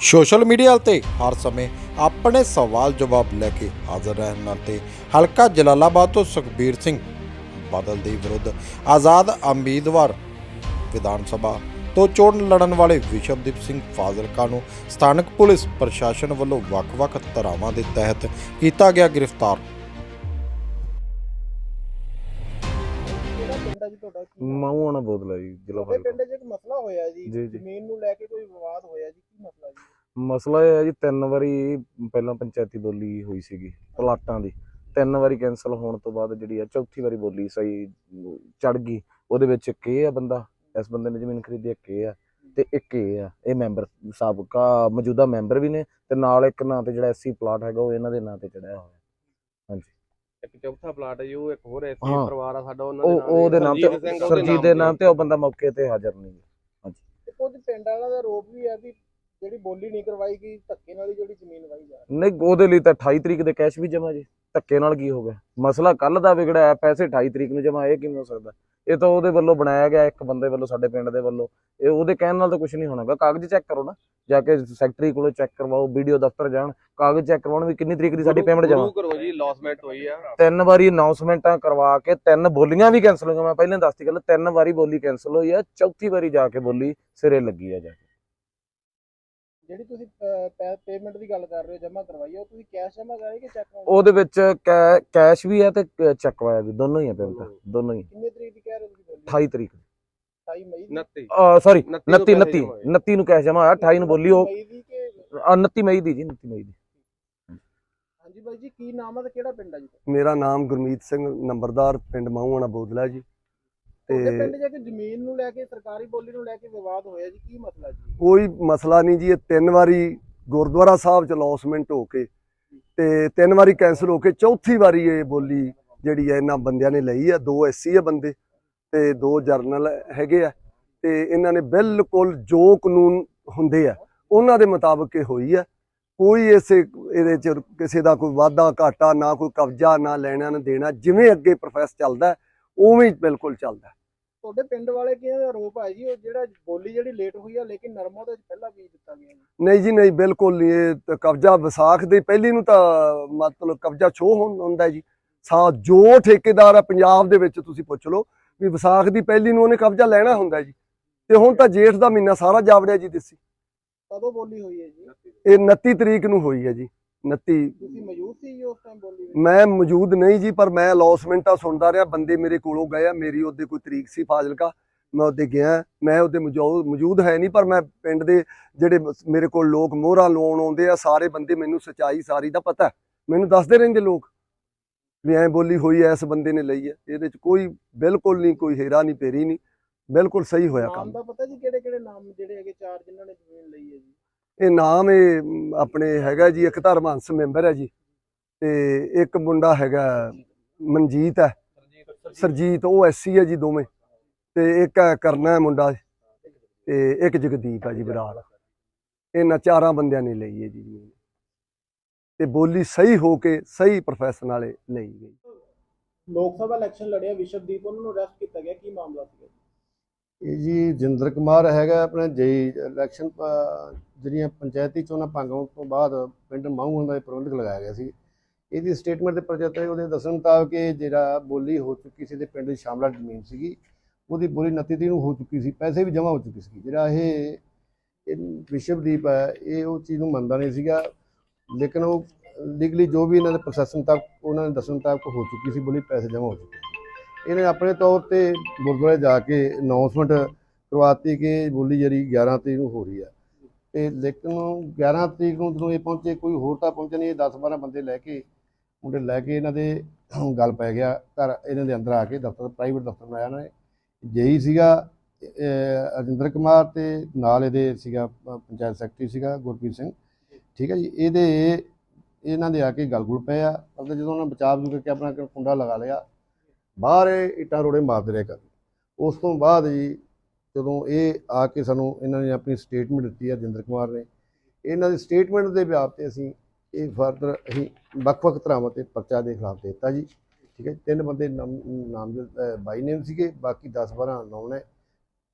Social media ਤੇ ਹਰ ਸਮੇਂ ਆਪਣੇ ਸਵਾਲ ਜਵਾਬ ਲੈ ਕੇ ਹਾਜ਼ਰ ਰਹਿਣ ਅਤੇ ਹਲਕਾ ਜਲਾਲਾਬਾਦ ਤੋਂ ਸੁਖਬੀਰ ਸਿੰਘ ਬਾਦਲ ਦੇ ਵਿਰੁੱਧ ਆਜ਼ਾਦ ਉਮੀਦਵਾਰ ਵਿਧਾਨ ਸਭਾ ਤੋਂ ਚੋਣ ਲੜਨ ਵਾਲੇ ਵਿਸ਼ਵਦੀਪ ਸਿੰਘ ਫਾਜ਼ਿਲਕਾ ਨੂੰ ਸਥਾਨਕ ਪੁਲਿਸ ਪ੍ਰਸ਼ਾਸਨ ਵੱਲੋਂ ਵੱਖ-ਵੱਖ ਧਾਰਾਵਾਂ ਦੇ ਤਹਿਤ ਕੀਤਾ ਗਿਆ ਗ੍ਰਿਫਤਾਰ। ਪਿੰਡ ਜੀ ਤੁਹਾਡਾ ਕੀ? ਮਾਊ ਆਣਾ ਬੋਦਲਾ ਜੀ ਜ਼ਿਲ੍ਹਾ ਤੁਹਾਡੇ ਪਿੰਡ 'ਚ ਇੱਕ ਮਸਲਾ ਹੋਇਆ ਜੀ ਜੀ, ਜੀ। ਜ਼ਮੀਨ ਨੂੰ ਲੈ ਕੇ ਕੋਈ ਵਿਵਾਦ ਹੋਇਆ ਜੀ ਕੀ ਮਸਲਾ ਜੀ? ਮਸਲਾ ਇਹ ਹੈ ਜੀ ਤਿੰਨ ਵਾਰੀ ਪਹਿਲਾਂ ਪੰਚਾਇਤੀ ਬੋਲੀ ਹੋਈ ਸੀਗੀ ਪਲਾਟਾਂ ਦੀ। ਤਿੰਨ ਵਾਰੀ ਕੈਨਸਲ ਹੋਣ ਤੋਂ ਬਾਅਦ ਜਿਹੜੀ ਆ ਚੌਥੀ ਵਾਰੀ ਬੋਲੀ ਸਹੀ ਚੜ ਗਈ। ਉਹਦੇ ਵਿੱਚ ਇੱਕ ਇਹ ਆ ਬੰਦਾ ਇਸ ਬੰਦੇ ਨੇ ਜ਼ਮੀਨ ਖਰੀਦੀ ਇੱਕ ਇਹ ਆ ਤੇ ਇੱਕ ਇਹ ਆ। ਇਹ ਮੈਂਬਰ ਸਾਬਕਾ ਮੌਜੂਦਾ ਮੈਂਬਰ ਵੀ ਨੇ ਤੇ ਨਾਲ ਇੱਕ ਨਾਂ ਤੇ ਜਿਹੜਾ ਐਸਸੀ ਪਲਾਟ ਹੈਗਾ ਉਹ ਇਹਨਾਂ ਦੇ ਨਾਂ ਤੇ ਚੜਿਆ ਹੋਇਆ। ਇੱਕ ਚੌਥਾ ਪਲਾਟ ਹੈ ਜੀ ਉਹ ਇੱਕ ਹੋਰ ਐਸੀ ਹਾਂ। ਪਰਿਵਾਰ ਆ ਸਾਡਾ ਉਹਨਾਂ ਉਹ ਉਹਦੇ ਨਾਮ ਸਰਜੀਤ ਤੇ ਸਿੰਘ ਉਹਦੇ ਸਰਜੀਤ ਦੇ ਨਾਮ ਤੇ ਉਹ ਬੰਦਾ ਮੌਕੇ ਤੇ ਹਾਜ਼ਰ ਨਹੀਂ ਤੇ ਕੁਝ ਪਿੰਡ ਵਾਲਿਆਂ ਦਾ ਆਰੋਪ ਵੀ ਹੈ ਵੀ ਜਿਹੜੀ ਬੋਲੀ ਨਹੀਂ ਕਰਵਾਈ ਗਈ ਧੱਕੇ ਨਾਲ ਹੀ ਜਿਹੜੀ ਜ਼ਮੀਨ ਵਾਈ ਜਾ ਰਹੀ। ਨਹੀਂ ਉਹਦੇ ਲਈ ਤਾਂ 28 ਤਰੀਕ ਦੇ ਕੈਸ਼ ਵੀ ਜਮਾ ਜੀ। ਧੱਕੇ ਨਾਲ ਕੀ ਹੋ ਗਿਆ? ਮਸਲਾ ਕੱਲ ਦਾ ਵਿਗੜਿਆ ਹੈ, ਪੈਸੇ 28 ਤਰੀਕ ਨੂੰ ਜਮਾ ਇਹ ਕਿਵੇਂ ਹੋ ਸਕਦਾ? ਇਹ ਤਾਂ ਉਹਦੇ ਵੱਲੋਂ ਬਣਾਇਆ ਗਿਆ ਇੱਕ ਬੰਦੇ ਵੱਲੋਂ ਸਾਡੇ ਪਿੰਡ ਦੇ ਵੱਲੋਂ। ਇਹ ਉਹਦੇ ਕਹਿਣ ਨਾਲ ਤਾਂ ਕੁਝ ਨਹੀਂ ਹੋਣਾਗਾ ਕਾਗਜ਼ ਚੈੱਕ ਕਰੋ ਨਾ। ਜਾ ਕੇ ਸੈਕਟਰੀ ਕੋਲੋਂ ਚੈੱਕ ਕਰਵਾਓ ਵੀਡੀਓ ਦਫ਼ਤਰ ਜਾਣ। ਕਾਗਜ਼ ਚੈੱਕ ਕਰਵਾਉਣ ਵੀ ਕਿੰਨੀ ਤਰੀਕ ਦੀ ਸਾਡੀ ਪੇਮੈਂਟ ਜਮਾ ਕਰੋ ਜੀ ਲੌਸਮੈਂਟ ਹੋਈ ਆ। ਤਿੰਨ ਵਾਰੀ ਅਨਾਉਂਸਮੈਂਟਾਂ ਕਰਵਾ ਕੇ ਤਿੰਨ ਬੋਲੀਆਂ ਵੀ ਕੈਨਸਲ ਹੋਈਆਂ। ਮੈਂ ਪਹਿਲਾਂ ਦੱਸਤੀ ਗੱਲ ਤਿੰਨ ਵਾਰੀ ਬੋਲੀ ਕੈਨਸਲ ਹੋਈ ਆ ਚੌਥੀ ਵਾਰੀ ਜਾ ਕੇ ਬੋਲੀ ਸਿਰੇ ਲੱਗੀ ਆ ਜਾ ਕੇ। ਜਿਹੜੀ ਤੁਸੀਂ ਪੇਮੈਂਟ ਦੀ ਗੱਲ ਕਰ ਰਹੇ ਹੋ ਜਮ੍ਹਾਂ ਕਰਵਾਈ ਹੈ ਉਹ ਤੁਸੀਂ ਕੈਸ਼ ਜਮ੍ਹਾਂ ਕਰਾਏ ਕਿ ਚੈੱਕ ਉਹਦੇ ਵਿੱਚ ਕੈ- ਕੈਸ਼ ਵੀ ਆ ਤੇ ਚੈੱਕ ਵਾਇਆ ਵੀ ਦੋਨੋਂ ਹੀ ਆ ਪੇਮੈਂਟ ਦੋਨੋਂ ਹੀ ਕਿੰਨੇ ਤਰੀਕ ਦੀ ਕਹਿ ਰਹੇ ਹੋ ਤੁਸੀਂ ਬੋਲੀ? 28 ਤਰੀਕ 28 ਮਈ ਦੀ? 29 ਸੌਰੀ 29 29 29 29 ਨੂੰ ਕੈਸ਼ ਜਮਾ ਹੋਇਆ 28 ਨੂੰ ਬੋਲੀ ਉਹ। ਮਈ ਦੀ ਕਿ ਅ, 29 ਮਈ ਦੀ ਜੀ 29 ਮਈ ਦੀ। ਹਾਂਜੀ ਬਾਈ ਜੀ ਕੀ ਨਾਮ ਹੈ ਤੇ ਕਿਹੜਾ ਪਿੰਡ ਹੈ ਜੀ? ਮੇਰਾ ਨਾਮ ਗੁਰਮੀਤ ਸਿੰਘ ਨੰਬਰਦਾਰ ਪਿੰਡ ਮਾਹੂਆਣਾ ਬੋਦਲਾ ਜੀ। ਤੇ ਪਿੰਡ 'ਚ ਇੱਕ ਜ਼ਮੀਨ ਨੂੰ ਲੈ ਕੇ ਸਰਕਾਰੀ ਬੋਲੀ ਨੂੰ ਲੈ ਕੇ ਵਿਵਾਦ ਹੋਇਆ ਜੀ ਕੀ ਮਸਲਾ ਜੀ? ਕੋਈ ਮਸਲਾ ਨਹੀਂ ਜੀ ਇਹ ਤਿੰਨ ਵਾਰੀ ਗੁਰਦੁਆਰਾ ਸਾਹਿਬ ਚ ਲੌਸਮੈਂਟ ਹੋ ਕੇ ਤੇ ਤਿੰਨ ਵਾਰੀ ਕੈਂਸਲ ਹੋ ਕੇ ਚੌਥੀ ਵਾਰੀ ਇਹ ਬੋਲੀ ਜਿਹੜੀ ਹੈ ਇਹਨਾਂ ਬੰਦਿਆਂ ਨੇ ਲਈ ਆ ਦੋ ਐਸਸੀ ਆ ਬੰਦੇ ਤੇ ਦੋ ਜਰਨਲ ਹੈਗੇ ਆ ਤੇ ਇਹਨਾਂ ਨੇ ਬਿਲਕੁਲ ਜੋ ਕਾਨੂੰਨ ਹੁੰਦੇ ਆ ਉਹਨਾਂ ਦੇ ਮੁਤਾਬਕ ਇਹ ਹੋਈ ਆ। ਕੋਈ ਇਸੇ ਇਹਦੇ ਚ ਕਿਸੇ ਦਾ ਕੋਈ ਵਾਧਾ ਘਾਟਾ ਨਾ ਕੋਈ ਕਬਜ਼ਾ ਨਾ ਲੈਣਾ ਨਾ ਦੇਣਾ ਜਿਵੇਂ ਅੱਗੇ ਪ੍ਰੋਸੈਸ ਚੱਲਦਾ ਉਵੇਂ ਹੀ ਬਿਲਕੁਲ ਚੱਲਦਾ। ਤੁਹਾਡੇ ਪਿੰਡ ਵਾਲੇ ਕਿਹਦੇ ਆਰੋਪ ਹੈ ਜੀ? ਉਹ ਜਿਹੜਾ ਬੋਲੀ ਜਿਹੜੀ ਲੇਟ ਹੋਈ ਆ ਲੇਕਿਨ ਨਰਮਾ ਉਹਦੇ ਪਹਿਲਾਂ ਬੀਜ ਦਿੱਤਾ ਗਿਆ ਜੀ। ਨਹੀਂ ਜੀ ਨਹੀਂ ਬਿਲਕੁਲ ਨਹੀਂ। ਇਹ ਕਬਜ਼ਾ ਵਿਸਾਖ ਦੇ ਪਹਿਲੀ ਨੂੰ ਤਾਂ ਮਤਲਬ ਕਬਜ਼ਾ ਛੋ ਹੁੰਦਾ ਜੀ। ਸਾ ਜੋ ਠੇਕੇਦਾਰ ਆ ਪੰਜਾਬ ਦੇ ਵਿੱਚ ਤੁਸੀਂ ਪੁੱਛ ਲਓ ਵੀ ਵਿਸਾਖ ਦੀ ਪਹਿਲੀ ਨੂੰ ਉਹਨੇ ਕਬਜ਼ਾ ਲੈਣਾ ਹੁੰਦਾ ਜੀ। ਤੇ ਹੁਣ ਤਾਂ ਜੇਠ ਦਾ ਮਹੀਨਾ ਸਾਰਾ ਜਾਵੜਿਆ ਜੀ ਦੇਸੀ। ਕਦੋਂ ਬੋਲੀ ਹੋਈ ਹੈ ਜੀ? ਇਹ 29 ਤਰੀਕ ਨੂੰ ਹੋਈ ਹੈ ਜੀ। 29 ਤੁਸੀਂ ਮੌਜੂਦ ਸੀ ਜੀ ਉਸ ਟਾਈਮ ਬੋਲੀ ਵਿੱਚ? ਮੈਂ ਮੌਜੂਦ ਨਹੀਂ ਜੀ ਪਰ ਮੈਂ ਅਲੌਸਮੈਂਟਾਂ ਸੁਣਦਾ ਰਿਹਾ। ਬੰਦੇ ਮੇਰੇ ਕੋਲੋਂ ਗਏ ਆ ਮੇਰੀ ਉਹਦੇ ਕੋਈ ਤਰੀਕ ਸੀ ਫਾਜ਼ਿਲਕਾ। ਮੈਂ ਉਹਦੇ ਗਿਆ ਮੈਂ ਉਹਦੇ ਮੌਜੂਦ ਹੈ ਨਹੀਂ ਪਰ ਮੈਂ ਪਿੰਡ ਦੇ ਜਿਹੜੇ ਮੇਰੇ ਕੋਲ ਲੋਕ ਮੋਹਰਾਂ ਲਾਉਣ ਆਉਂਦੇ ਆ ਸਾਰੇ ਬੰਦੇ ਮੈਨੂੰ ਸਚਾਈ ਸਾਰੀ ਦਾ ਪਤਾ। ਮੈਨੂੰ ਦੱਸਦੇ ਰਹਿੰਦੇ ਲੋਕ ਵੀ ਐਂ ਬੋਲੀ ਹੋਈ ਐ ਇਸ ਬੰਦੇ ਨੇ ਲਈ ਹੈ ਇਹਦੇ ਚ ਕੋਈ ਬਿਲਕੁਲ ਨਹੀਂ ਕੋਈ ਹੀਰਾ ਨਹੀਂ ਪੇਰੀ ਨਹੀਂ। ਬਿਲਕੁਲ ਸਹੀ ਹੋਇਆ ਨਾਮ ਕੰਮ। ਦਾ ਪਤਾ ਜੀ ਕਿਹੜੇ ਕਿਹੜੇ ਨਾਮ ਜਿਹੜੇ ਹੈਗੇ ਚਾਰ ਜਿਨ੍ਹਾਂ ਨੇ ਜ਼ਮੀਨ ਲਈ ਹੈ ਜੀ? ਇਹ ਨਾਮ ਇਹ ਆਪਣੇ ਹੈਗਾ ਜੀ, ਇੱਕ ਧਰਮਹੰਸ ਮੈਂਬਰ ਹੈ ਜੀ। ਤੇ ਇੱਕ ਮੁੰਡਾ ਹੈਗਾ ਮਨਜੀਤ ਹੈ। ਸਰਜੀਤ, ਉਹ ਐਸਸੀ ਹੈ ਜੀ ਦੋਵੇਂ। ਤੇ ਇੱਕ ਕਰਨਾ ਹੈ ਮੁੰਡਾ। ਤੇ ਇੱਕ ਜਗਦੀਪ ਹੈ ਜੀ ਬਰਾੜ। ਇਹਨਾਂ ਚਾਰਾਂ ਬੰਦਿਆਂ ਨੇ ਲਈ ਹੈ ਜੀ। ਤੇ ਬੋਲੀ ਸਹੀ ਹੋ ਕੇ ਸਹੀ ਪ੍ਰੋਫੈਸਰ ਵਾਲੇ ਲਈ ਗਈ। ਲੋਕ ਸਭਾ ਇਲੈਕਸ਼ਨ ਲੜਿਆ ਵਿਸ਼ਵਦੀਪ, ਉਹਨਾਂ ਨੂੰ ਅਰੈਸਟ ਕੀਤਾ ਗਿਆ। ਕੀ ਮਾਮਲਾ ਸੀ ਇਹ ਜੀ ਜਿੰਦਰ ਕੁਮਾਰ ਹੈਗਾ ਆਪਣਾ ਜੇਈ ਇਲੈਕਸ਼ਨ ਜਿਹੜੀਆਂ ਪੰਚਾਇਤੀ ਚੋਣਾਂ ਭੰਗ ਹੋਣ ਤੋਂ ਬਾਅਦ ਪਿੰਡ ਮਾਹੂਆਂ ਦਾ ਇਹ ਪ੍ਰਬੰਧਕ ਲਗਾਇਆ ਗਿਆ ਸੀ। ਇਹਦੀ ਸਟੇਟਮੈਂਟ ਦੇ ਪ੍ਰਜਤ ਹੈ, ਉਹਦੇ ਦੱਸਣ ਮੁਤਾਬਕ ਇਹ ਜਿਹੜਾ ਬੋਲੀ ਹੋ ਚੁੱਕੀ ਸੀ ਤੇ ਪਿੰਡ ਦੀ ਸ਼ਾਮਲਾ ਜ਼ਮੀਨ ਸੀਗੀ। ਉਹਦੀ ਬੋਲੀ 29 ਤਰੀਕ ਨੂੰ ਹੋ ਚੁੱਕੀ ਸੀ, ਪੈਸੇ ਵੀ ਜਮ੍ਹਾਂ ਹੋ ਚੁੱਕੇ ਸੀ ਜਿਹੜਾ ਇਹ ਵਿਸ਼ਵਦੀਪ ਹੈ, ਇਹ ਉਹ ਚੀਜ਼ ਨੂੰ ਮੰਨਦਾ ਨਹੀਂ ਸੀਗਾ। ਲੇਕਿਨ ਉਹ ਲੀਗਲੀ ਜੋ ਵੀ ਇਹਨਾਂ ਦੇ ਪ੍ਰੋਸੈਸਿੰਗ ਤੱਕ ਉਹਨਾਂ ਨੇ ਦੱਸਣ ਮੁਤਾਬਕ ਹੋ ਚੁੱਕੀ ਸੀ, ਬੋਲੀ ਪੈਸੇ ਜਮ੍ਹਾਂ ਹੋ ਚੁੱਕੇ ਸੀ। ਇਹਨੇ ਆਪਣੇ ਤੌਰ ਤੇ ਗੁਰਦੁਆਰੇ ਜਾ ਕੇ ਅਨਾਉਂਸਮੈਂਟ ਕਰਵਾਤੀ ਕਿ ਬੋਲੀ ਜਿਹੜੀ 11 ਤਰੀਕ ਨੂੰ ਹੋ ਰਹੀ ਹੈ ਤੇ ਲੇਕਿਨ 11 ਤਰੀਕ ਨੂੰ ਜਦੋਂ ਇਹ ਪਹੁੰਚੇ ਕੋਈ ਹੋਰ ਤਾਂ ਪਹੁੰਚੇ ਨਹੀਂ ਇਹ 10 12 ਬੰਦੇ ਲੈ ਕੇ ਮੁੰਡੇ ਲੈ ਕੇ ਇਹਨਾਂ ਦੇ ਗੱਲ ਪੈ ਗਿਆ ਘਰ ਇਹਨਾਂ ਦੇ ਅੰਦਰ ਆ ਕੇ ਦਫ਼ਤਰ ਪ੍ਰਾਈਵੇਟ ਦਫ਼ਤਰ ਬਣਾਇਆ ਇਹਨਾਂ ਨੇ। ਜੇਈ ਸੀਗਾ ਅਹ, ਕੁਮਾਰ ਤੇ ਨਾਲ ਇਹਦੇ ਸੀਗਾ ਪੰਚਾਇਤ ਸੈਕਟਰੀ ਸੀਗਾ ਗੁਰਪ੍ਰੀਤ ਸਿੰਘ। ਠੀਕ ਹੈ ਜੀ ਇਹਦੇ ਇਹਨਾਂ ਦੇ ਆ ਕੇ ਗਲਗੁਲ ਪਏ ਆ। ਮਤਲਬ ਜਦੋਂ ਉਹਨਾਂ ਬਚਾਅ ਬਚੂ ਕਰਕੇ ਆਪਣਾ ਕੁੰਡਾ ਲਗਾ ਲਿਆ ਬਾਹਰ ਇੱਟਾਂ ਰੋੜੇ ਮਾਰਦੇ ਰਹੇ ਕਰ ਉਸ ਤੋਂ ਬਾਅਦ ਜੀ ਜਦੋਂ ਇਹ ਆ ਕੇ ਸਾਨੂੰ ਇਹਨਾਂ ਨੇ ਆਪਣੀ ਸਟੇਟਮੈਂਟ ਦਿੱਤੀ ਹੈ ਜਿੰਦਰ ਕੁਮਾਰ ਨੇ। ਇਹਨਾਂ ਦੀ ਸਟੇਟਮੈਂਟ ਦੇ ਬਿਆਨ ਤੇ ਅਸੀਂ ਇਹ ਫਰਦਰ ਅਸੀਂ ਵੱਖ-ਵੱਖ ਧਰਾਵਾਂ ਤੇ ਪਰਚਾ ਦੇ ਖਿਲਾਫ ਦਿੱਤਾ ਜੀ। ਠੀਕ ਹੈ। ਤਿੰਨ ਬੰਦੇ ਨਾਮ ਨਾਮਜ਼ਦ ਬਾਈ ਨੇਮ ਸੀਗੇ ਬਾਕੀ 10 12 ਨਾਮ ਨੇ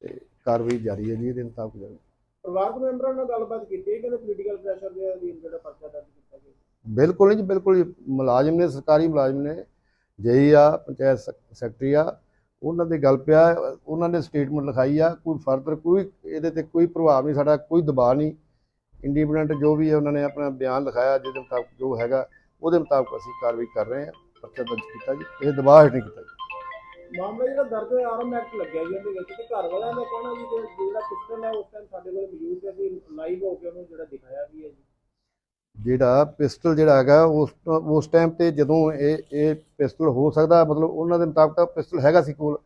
ਤੇ ਕਾਰਵਾਈ ਜਾਰੀ ਹੈ ਜੀ ਇਹਦੇ ਮੁਤਾਬਕ ਜਾਰੀ। ਪਰਿਵਾਰਕ ਮੈਂਬਰਾਂ ਨਾਲ ਗੱਲਬਾਤ ਕੀਤੀ ਕਹਿੰਦੇ ਪੋਲੀਟੀਕਲ ਪ੍ਰੈਸ਼ਰ ਦੇ ਅਧੀਨ ਜਿਹੜਾ ਪਰਚਾ ਦਰਜ ਕੀਤਾ ਗਿਆ। ਬਿਲਕੁਲ ਨਹੀਂ ਜੀ ਬਿਲਕੁਲ ਜੀ ਮੁਲਾਜ਼ਮ ਨੇ ਸਰਕਾਰੀ ਮੁਲਾਜ਼ਮ ਨੇ ਜਈ ਆ, ਪੰਚਾਇਤ ਸੈਕਟਰੀ ਆ, ਉਹਨਾਂ ਦੇ ਗੱਲ ਪਿਆ, ਉਹਨਾਂ ਨੇ ਸਟੇਟਮੈਂਟ ਲਿਖਾਈ ਆ, ਕੋਈ ਫਰਦਰ ਕੋਈ ਇਹਦੇ ਤੇ ਕੋਈ ਪ੍ਰਭਾਵ ਨਹੀਂ, ਸਾਡਾ ਕੋਈ ਦਬਾਅ ਨਹੀਂ। ਇੰਡੀਪੈਂਡੈਂਟ ਜੋ ਵੀ ਹੈ ਉਹਨਾਂ ਨੇ ਆਪਣਾ ਬਿਆਨ ਲਿਖਾਇਆ, ਜਿਹਦੇ ਮੁਤਾਬਕ ਜੋ ਹੈਗਾ, ਉਹਦੇ ਮੁਤਾਬਕ ਅਸੀਂ ਕਾਰਵਾਈ ਕਰ ਰਹੇ ਹਾਂ, ਪਰਚਾ ਦਰਜ ਕੀਤਾ ਜੀ, ਇਹ ਦਬਾਅ ਹੇਠ ਨਹੀਂ ਕੀਤਾ ਜੀ। ਮਾਮਲਾ ਜਿਹੜਾ ਦਰਜ ਆਰਮ ਐਕਟ ਲੱਗਿਆ ਜੀ, ਉਹਦੇ ਵਿੱਚ ਤੇ ਘਰ ਵਾਲਿਆਂ ਦਾ ਕਹਿਣਾ ਜੀ ਜਿਹੜਾ ਪਿਸਟਲ ਹੈ, ਉਸ ਟਾਈਮ ਸਾਡੇ ਕੋਲ ਮੌਜੂਦ ਸੀ ਅਸੀਂ ਲਾਈਵ ਹੋ ਕੇ ਉਹਨੂੰ ਜਿਹੜਾ ਦਿਖਾਇਆ ਵੀ ਹੈ ਜੀ ਜਿਹੜਾ ਪਿਸਟਲ ਜਿਹੜਾ ਹੈਗਾ, ਉਸ ਉਸ ਟਾਈਮ ਤੇ ਜਦੋਂ ਇਹ ਇਹ ਪਿਸਟਲ ਹੋ ਸਕਦਾ, ਮਤਲਬ ਉਹਨਾਂ ਦੇ ਮੁਤਾਬਕ ਪਿਸਟਲ ਹੈਗਾ ਸੀ ਕੋਲ।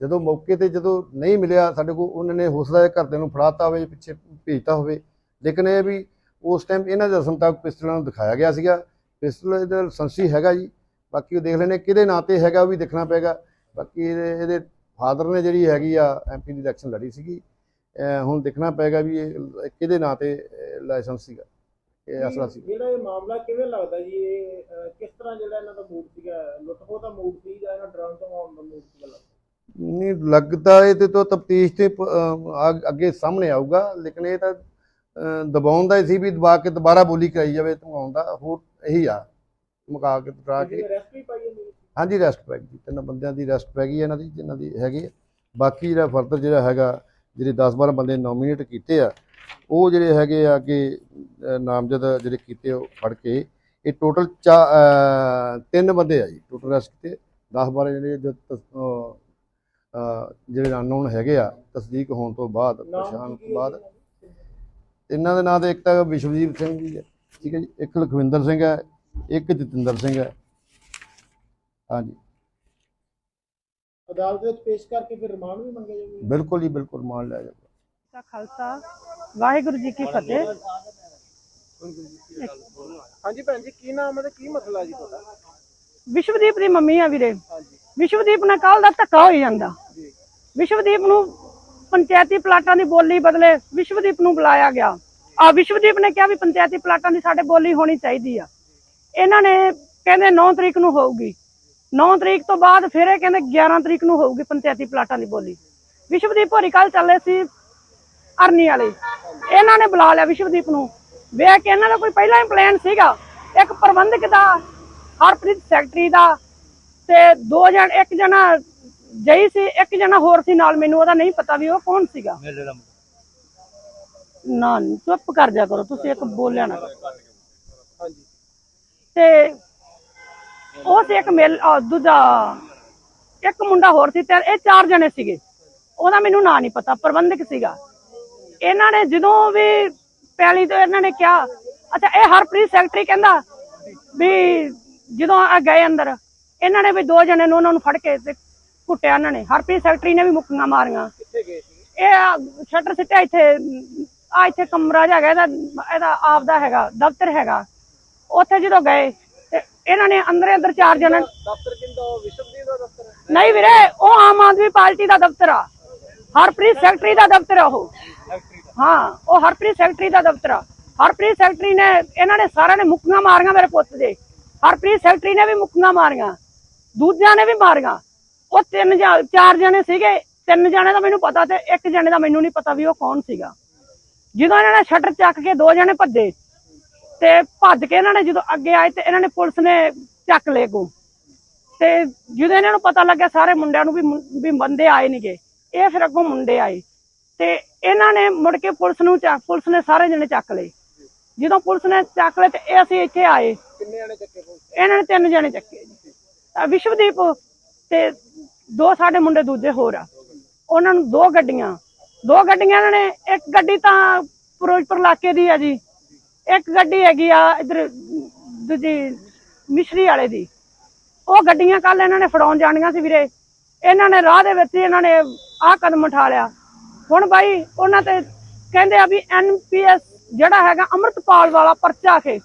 ਜਦੋਂ ਮੌਕੇ ਤੇ ਜਦੋਂ ਨਹੀਂ ਮਿਲਿਆ, ਸਾਡੇ ਕੋਲ ਉਹਨਾਂ ਨੇ ਹੋ ਸਕਦਾ ਘਰਦਿਆਂ ਨੂੰ ਫੜਾਤਾ ਹੋਵੇ, ਪਿੱਛੇ ਭੇਜਤਾ ਹੋਵੇ। ਲੇਕਿਨ ਇਹ ਵੀ ਉਸ ਟਾਈਮ ਇਹਨਾਂ ਦੇ ਰਸਮ ਮੁਤਾਬਕ ਪਿਸਟਲਾਂ ਨੂੰ ਦਿਖਾਇਆ ਗਿਆ ਸੀਗਾ। ਪਿਸਟਲ ਇਹਦਾ ਲਾਇਸੈਂਸੀ ਹੈਗਾ ਜੀ। ਬਾਕੀ ਉਹ ਦੇਖ ਲੈਣੇ ਕਿਹਦੇ ਨਾਂ ਤੇ ਹੈਗਾ, ਉਹ ਵੀ ਦੇਖਣਾ ਪਏਗਾ। ਬਾਕੀ ਇਹਦੇ ਇਹਦੇ ਫਾਦਰ ਨੇ ਜਿਹੜੀ ਹੈਗੀ ਆ ਐਮਪੀ ਦੀ ਇਲੈਕਸ਼ਨ ਲੜੀ ਸੀਗੀ। ਹੁਣ ਦੇਖਣਾ ਪਏਗਾ ਵੀ ਇਹ ਕਿਹਦੇ ਨਾਂ ਤੇ ਲਾਇਸੈਂਸ ਸੀਗਾ। ਇਹ ਅਸਲਾ ਸੀ ਜਿਹੜਾ ਇਹ ਮਾਮਲਾ ਕਿਵੇਂ ਲੱਗਦਾ ਜੀ? ਇਹ ਅਹ, ਕਿਸ ਤਰ੍ਹਾਂ ਜਿਹੜਾ ਇਹਨਾਂ ਦਾ ਮੂਡ ਸੀਗਾ? ਲੁੱਟਖੋ ਦਾ ਮੂਡ ਸੀ ਜਾਂ ਇਹਨਾਂ ਡਰਨ ਤੋਂ ਆਉਣ ਦਾ ਮੂਡ ਸੀਗਾ ਲੱਗਦਾ ਨਹੀਂ ਲੱਗਦਾ ਇਹਦੇ ਤੋਂ ਤਫਤੀਸ਼ ਤੇ ਪ- ਅਹ ਅੱਗ- ਅੱਗੇ ਸਾਹਮਣੇ ਆਊਗਾ ਲੇਕਿਨ ਇਹ ਤਾਂ ਦਬਾਉਣ ਦਾ ਹੀ ਸੀ ਵੀ ਦਬਾ ਕੇ ਦੁਬਾਰਾ ਬੋਲੀ ਕਰਾਈ ਜਾਵੇ ਧਮਕਾਉਣ ਦਾ ਹੋਰ ਇਹੀ ਆ ਮੁਕਾ ਕੇ ਡਰਾ ਕੇ। ਵੀ ਪਾਈ ਹਾਂਜੀ ਰੈਸਟ ਪੈ ਗਈ ਤਿੰਨ ਬੰਦਿਆਂ ਦੀ ਰੈਸਟ ਪੈ ਗਈ ਇਹਨਾਂ ਦੀ ਜਿਨ੍ਹਾਂ ਦੀ ਹੈਗੀ। ਬਾਕੀ ਜਿਹੜਾ ਫਰਦਰ ਜਿਹੜਾ ਹੈਗਾ ਜਿਹੜੇ 10 12 ਬੰਦੇ ਨੋਮੀਨੇਟ ਕੀਤੇ ਆ ਉਹ ਜਿਹੜੇ ਹੈਗੇ ਆ ਅਹ ਨਾਮਜ਼ਦ ਜਿਹੜੇ ਕੀਤੇ ਉਹ ਫੜ ਕੇ ਇਹ ਟੋਟਲ ਤਿੰਨ ਬੰਦੇ ਆ ਜੀ ਟੋਟਲ ਰੈਸਟ ਕੀਤੇ 10 12 ਜਿਹੜੇ ਜਿਹੜੇ ਅਨਨੋਨ ਹੈਗੇ ਆ ਤਸਦੀਕ ਹੋਣ ਤੋਂ ਬਾਅਦ ਪਛਾਣ ਤੋਂ ਬਾਅਦ। ਇਹਨਾਂ ਦੇ ਨਾਂ ਤੇ ਇੱਕ ਤਾਂ ਵਿਸ਼ਵਜੀਤ ਸਿੰਘ ਜੀ ਹੈ ਠੀਕ ਹੈ ਜੀ ਇੱਕ ਲਖਵਿੰਦਰ ਸਿੰਘ ਹੈ ਇੱਕ ਜਤਿੰਦਰ ਸਿੰਘ ਹੈ। ਹਾਂਜੀ। ਅਦਾਲਤ ਵਿੱਚ ਪੇਸ਼ ਕਰਕੇ ਫਿਰ ਰਿਮਾਂਡ ਵੀ ਮੰਗੇ ਜਾਣਗੇ ਬਿਲਕੁਲ ਜੀ ਬਿਲਕੁਲ ਮੰਨ ਲਿਆ ਜਾਊਗਾ। ਦਾ ਖਾਲਸਾ ਵਾਹਿਗੁਰੂ ਜੀ ਕੀ ਫਤਿਹ। ਹਾਂਜੀ ਭੈਣ ਜੀ ਕੀ ਨਾਮ ਹੈ ਤੇ ਕੀ ਮਸਲਾ ਜੀ ਤੁਹਾਡਾ? ਵਿਸ਼ਵਦੀਪ ਦੀ ਮੰਮੀ ਆ ਵੀਰੇ। ਵਿਸ਼ਵਦੀਪ ਨਾਲ ਕੱਲ ਦਾ ਧੱਕਾ ਹੋਈ ਜਾਂਦਾ। ਵਿਸ਼ਵਦੀਪ ਨੂੰ ਪੰਚਾਇਤੀ ਪਲਾਟਾਂ ਦੀ ਬੋਲੀ ਬਦਲੇ ਵਿਸ਼ਵਦੀਪ ਨੂੰ ਬੁਲਾਇਆ ਗਿਆ। ਆ ਵਿਸ਼ਵਦੀਪ ਨੇ ਕਿਹਾ ਵੀ ਪੰਚਾਇਤੀ ਪਲਾਟਾਂ ਦੀ ਸਾਡੇ ਬੋਲੀ ਹੋਣੀ ਚਾਹੀਦੀ ਆ। ਇਹਨਾਂ ਨੇ ਕਹਿੰਦੇ 9 ਤਰੀਕ ਨੂੰ ਹੋਊਗੀ। 9 ਤਰੀਕ ਤੋਂ ਬਾਅਦ ਫਿਰ ਇਹ ਕਹਿੰਦੇ 11 ਤਰੀਕ ਨੂੰ ਹੋਊਗੀ ਪੰਚਾਇਤੀ ਪਲਾਟਾਂ ਦੀ ਬੋਲੀ। ਵਿਸ਼ਵਦੀਪ ਹੋਰੀ ਕੱਲ ਚੱਲੇ ਸੀ ਅਰਨੀ ਵਾਲੇ। ਇਹਨਾਂ ਨੇ ਬੁਲਾ ਲਿਆ ਵਿਸ਼ਵਦੀਪ ਨੂੰ। ਵੇਖ ਕੇ ਇਹਨਾਂ ਦਾ ਕੋਈ ਪਹਿਲਾਂ ਹੀ ਪਲਾਨ ਸੀਗਾ। ਇੱਕ ਪ੍ਰਬੰਧਕ ਦਾ ਹਰਪ੍ਰੀਤ ਸੈਕਟਰੀ ਦਾ ਤੇ ਦੋ ਜਣ ਇੱਕ ਜਣਾ ਜਈ ਸੀ ਇੱਕ ਜਣਾ ਹੋਰ ਸੀ ਨਾਲ। ਮੈਨੂੰ ਉਹਦਾ ਨਹੀਂ ਪਤਾ ਵੀ ਉਹ ਕੌਣ ਸੀਗਾ। ਨਾ ਚੁੱਪ ਕਰ ਜਾ ਕਰੋ। ਤੁਸੀਂ ਇੱਕ ਬੋਲਿਆ ਨਾ ਤੇ ਉਹ ਸੀ ਇੱਕ ਮੇਲ ਦੂਜਾ ਇੱਕ ਮੁੰਡਾ ਹੋਰ ਸੀ ਤੇ ਇਹ ਚਾਰ ਜਣੇ ਸੀਗੇ। ਉਹਦਾ ਮੈਨੂੰ ਨਾਂ ਨਹੀਂ ਪਤਾ। ਪ੍ਰਬੰਧਕ ਸੀਗਾ। ਇਹਨਾਂ ਨੇ ਜਦੋਂ ਵੀ ਪੈਲੀ ਤੋਂ ਇਹਨਾਂ ਨੇ ਕਿਹਾ ਅੱਛਾ ਇਹ ਹਰਪ੍ਰੀਤ ਸੈਕਟਰੀ ਕਹਿੰਦਾ ਵੀ ਜਦੋਂ ਆ ਗਏ ਅੰਦਰ ਇਹਨਾਂ ਨੇ ਵੀ ਦੋ ਜਣੇ ਨੂੰ ਉਹਨਾਂ ਨੂੰ ਫੜ ਕੇ ਤੇ ਕੁੱਟਿਆ ਇਹਨਾਂ ਨੇ। ਹਰਪ੍ਰੀਤ ਸੈਕਟਰੀ ਨੇ ਵੀ ਮੁੱਕੀਆਂ ਮਾਰੀਆਂ। ਕਿੱਥੇ ਗਏ ਸੀ? ਇਹ ਸ਼ਟਰ ਸਿੱਟਿਆ ਇੱਥੇ ਆ ਇੱਥੇ ਕਮਰਾ ਜਿਹਾ ਹੈਗਾ ਇਹਦਾ ਇਹਦਾ ਆਪਦਾ ਹੈਗਾ ਦਫ਼ਤਰ ਹੈਗਾ। ਉੱਥੇ ਜਦੋਂ ਗਏ ਤੇ ਇਹਨਾਂ ਨੇ ਅੰਦਰੇ ਅੰਦਰ ਚਾਰ ਜਣੇ ਦਫ਼ਤਰ ਕਿੰਦਾ? ਉਹ ਵਿਸ਼ਵਦੀਪ ਦਾ ਦਫ਼ਤਰ ਹੈ। ਨਹੀਂ ਵੀਰੇ ਉਹ ਆਮ ਆਦਮੀ ਪਾਰਟੀ ਦਾ ਦਫ਼ਤਰ ਆ। ਹਰਪ੍ਰੀਤ ਸੈਕਟਰੀ ਦਾ ਦਫ਼ਤਰ ਆ ਉਹ। ਹਾਂ, ਉਹ ਹਰਪ੍ਰੀਤ ਸੈਕਟਰੀ ਦਾ ਦਫ਼ਤਰ ਆ। ਹਰਪ੍ਰੀਤ ਸੈਕਟਰੀ ਨੇ, ਇਹਨਾਂ ਨੇ ਸਾਰਿਆਂ ਨੇ ਮੁੱਕੀਆਂ ਮਾਰੀਆਂ ਮੇਰੇ ਪੁੱਤ ਦੇ। ਹਰਪ੍ਰੀਤ ਸੈਕਟਰੀ ਨੇ ਵੀ ਮੁੱਕੀਆਂ ਮਾਰੀਆਂ। ਦੂਜਿਆਂ ਨੇ ਵੀ ਮਾਰੀਆਂ। ਉਹ ਤਿੰਨ ਚਾਰ ਜਣੇ ਸੀਗੇ। ਤਿੰਨ ਜਣੇ ਦਾ ਮੈਨੂੰ ਪਤਾ ਤੇ ਇੱਕ ਜਣੇ ਦਾ ਮੈਨੂੰ ਨਹੀਂ ਪਤਾ ਵੀ ਉਹ ਕੌਣ ਸੀਗਾ। ਜਦੋਂ ਇਹਨਾਂ ਨੇ ਸ਼ਟਰ ਚੱਕ ਕੇ ਦੋ ਜਣੇ ਭੱਜੇ ਤੇ ਭੱਜ ਕੇ ਇਹਨਾਂ ਨੇ ਜਦੋਂ ਅੱਗੇ ਆਏ ਤੇ ਇਹਨਾਂ ਨੇ ਪੁਲਿਸ ਨੇ ਚੱਕ ਲਏ ਗੋ ਤੇ ਜਦੋਂ ਇਹਨਾਂ ਨੂੰ ਪਤਾ ਲੱਗਿਆ, ਸਾਰੇ ਮੁੰਡਿਆਂ ਨੂੰ ਵੀ ਮੁੰ- ਵੀ ਬੰਦੇ ਆਏ ਨਹੀਂਗੇ ਇਹ ਫਿਰ ਅੱਗੋਂ ਮੁੰਡੇ ਆਏ। ਤੇ ਇਹਨਾਂ ਨੇ ਮੁੜ ਕੇ ਪੁਲਿਸ ਨੂੰ ਚੱਕ ਪੁਲਿਸ ਨੇ ਸਾਰੇ ਜਣੇ ਚੱਕ ਲਏ। ਜਦੋਂ ਪੁਲਿਸ ਨੇ ਚੱਕ ਲਏ ਤੇ ਇਹ ਅਸੀਂ ਇੱਥੇ ਆਏ। ਕਿੰਨੇ ਆਣੇ ਚੱਕੇ ਇਹਨਾਂ ਨੇ ਤਿੰਨ ਜਣੇ ਚੱਕੇ ਜੀ। ਵਿਸ਼ਵਦੀਪ ਤੇ ਦੋ ਸਾਡੇ ਮੁੰਡੇ ਦੂਜੇ ਹੋਰ ਆ। ਉਹਨਾਂ ਨੂੰ ਦੋ ਗੱਡੀਆਂ। ਦੋ ਗੱਡੀਆਂ ਇਹਨਾਂ ਨੇ ਇੱਕ ਗੱਡੀ ਤਾਂ ਫਿਰੋਜ਼ਪੁਰ ਇਲਾਕੇ ਦੀ ਆ ਜੀ। ਇੱਕ ਗੱਡੀ ਹੈਗੀ ਆ ਇਧਰ ਦੂਜੀ ਮਿਸ਼ਰੀ ਵਾਲੇ ਦੀ। ਉਹ ਗੱਡੀਆਂ ਕੱਲ ਇਹਨਾਂ ਨੇ ਫੜਾਉਣ ਜਾਣੀਆਂ ਸੀ ਵੀਰੇ। ਇਹਨਾਂ ਨੇ ਰਾਹ ਦੇ ਵਿੱਚ ਇਹਨਾਂ ਨੇ ਆਹ ਕਦਮ ਉਠਾ ਲਿਆ। ਹੁਣ ਬਾਈ ਉਹਨਾਂ ਤੇ ਕਹਿੰਦੇ ਆ ਵੀ ਐਨਪੀਐਸ ਜਿਹੜਾ ਹੈਗਾ ਅੰਮ੍ਰਿਤਪਾਲ ਵਾਲਾ ਪਰਚਾ ਕੇ